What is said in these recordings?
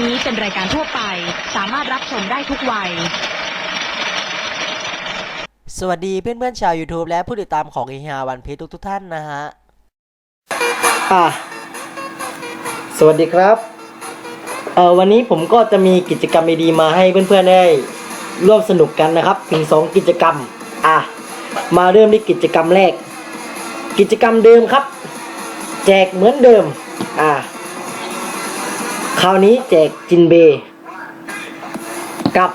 ทุกวัย สวัสดีเพื่อนๆชาว YouTube และผู้ติดตามของเอฮาวันพีทุกทุกๆท่านนะฮะอะสวัสดีครับ เอ่อวันนี้ผมก็จะมีกิจกรรมดีๆมาให้เพื่อนๆได้ร่วมสนุกกันนะครับ ถึง 2 กิจกรรม อะ มาเริ่มที่กิจกรรมแรก กิจกรรมเดิมครับ แจกเหมือนเดิม อะ คราวนี้แจกจินเบ กับ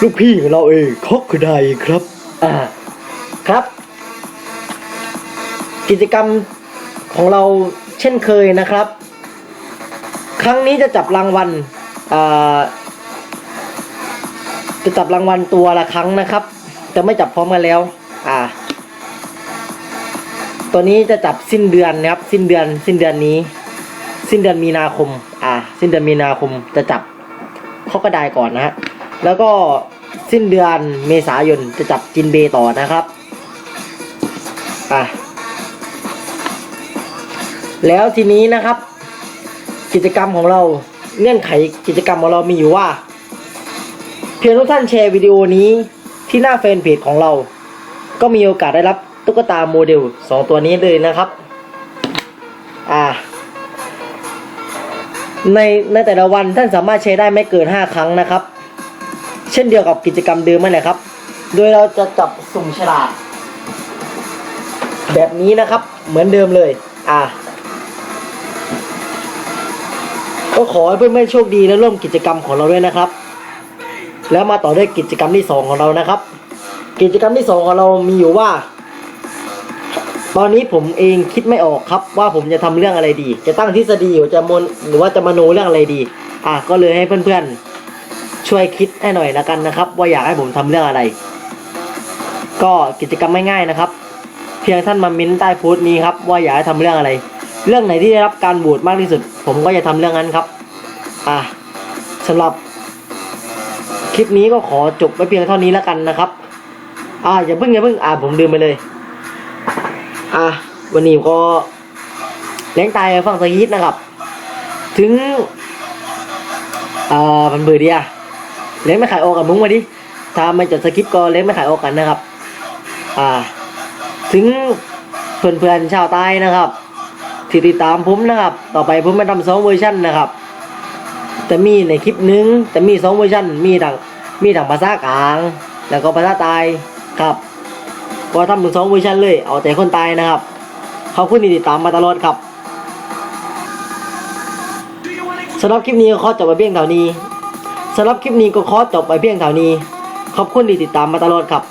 ลูกพี่ของเราเองคอกคือได้ครับ อ่า ครับ กิจกรรมของเราเช่นเคยนะครับ ครั้งนี้จะจับรางวัลอ่าจะจับรางวัลตัวละครั้งนะครับ จะไม่จับพร้อมกันแล้ว อ่า ตัวนี้จะจับสิ้นเดือนนะครับ สิ้นเดือน สิ้นเดือนนี้ สิ้นเดือนมีนาคม อ่า สิ้นเดือนมีนาคมจะจับข้อกระไดก่อนนะฮะ แล้วก็สิ้นเดือนเมษายนจะจับจินเบยต่อนะครับ อะ แล้วทีนี้นะครับ กิจกรรมของเราเงื่อนไขกิจกรรมของเรามีอยู่ว่า เพียงทุกท่านแชร์วิดีโอนี้ที่หน้าแฟนเพจของเรา ก็มีโอกาสได้รับ ตุ๊กตาโมเดลสองตัวนี้เลยนะครับ อ่า ในในแต่ละวันท่านสามารถใช้ได้ไม่เกิน 5 ครั้งนะครับ เช่นเดียวกับกิจกรรมเดิมนั่นแหละครับ โดยเราจะจับสุ่มฉลากแบบนี้นะครับเหมือนเดิมเลย อ่าก็ขอให้เพื่อนๆโชคดีและร่วมกิจกรรมของเราด้วยนะครับ แล้วมาต่อด้วยกิจกรรมที่สองของเรานะครับ กิจกรรมที่สองของเรามีอยู่ว่า ตอนนี้ผมเองคิดไม่ออกครับ ว่าผมจะทำเรื่องอะไรดี จะตั้งทฤษฎีหรือจะมนหรือว่าจะมโนเรื่องอะไรดี อะก็เลยให้เพื่อนๆ ช่วยคิดให้หน่อยละกันนะครับ ว่าอยากให้ผมทำเรื่องอะไร ก็กิจกรรมไม่ง่ายนะครับ เพียงท่านมาเม้นใต้โพสต์นี้ครับว่าอยากให้ทำเรื่องอะไร เรื่องไหนที่ได้รับการโหวตมากที่สุด ผมก็จะทำเรื่องนั้นครับ อะสำหรับ คลิปนี้ก็ขอจบไว้เพียงเท่านี้แล้วกันนะครับ อ่าอย่าเพิ่งอย่าเพิ่งอ่าผมลืมไปเลย อะวันนี้ก็เลี้ยงตายฟังสกีดนะครับ ถึงอ่ามันเบื่อดีอะเลี้ยงไม่ขายออกกับมุ้งมาดิถ้าไม่จดสคริปต์ก็เลี้ยงไม่ขายออกกันนะครับ อ่า ถึงเพื่อนๆชาวใต้นะครับที่ติดตามผมนะครับ ต่อไปผมจะทำสองเวอร์ชันนะครับ จะมีในคลิปหนึงจะมีสองเวอร์ชันมีทั้งมีทั้งภาษากลาง แล้วก็ภาษาใต้ครับ ก็ทำถึงสองเวอร์ชันเลย เอาแต่คนตายนะครับขอบคุณที่ติดตามมาตลอดครับสำหรับคลิปนี้ก็ขอจบไปเพียงเท่านี้สำหรับคลิปนี้ก็ขอจบไปเพียงเท่านี้ ขอบคุณที่ติดตามมาตลอดครับ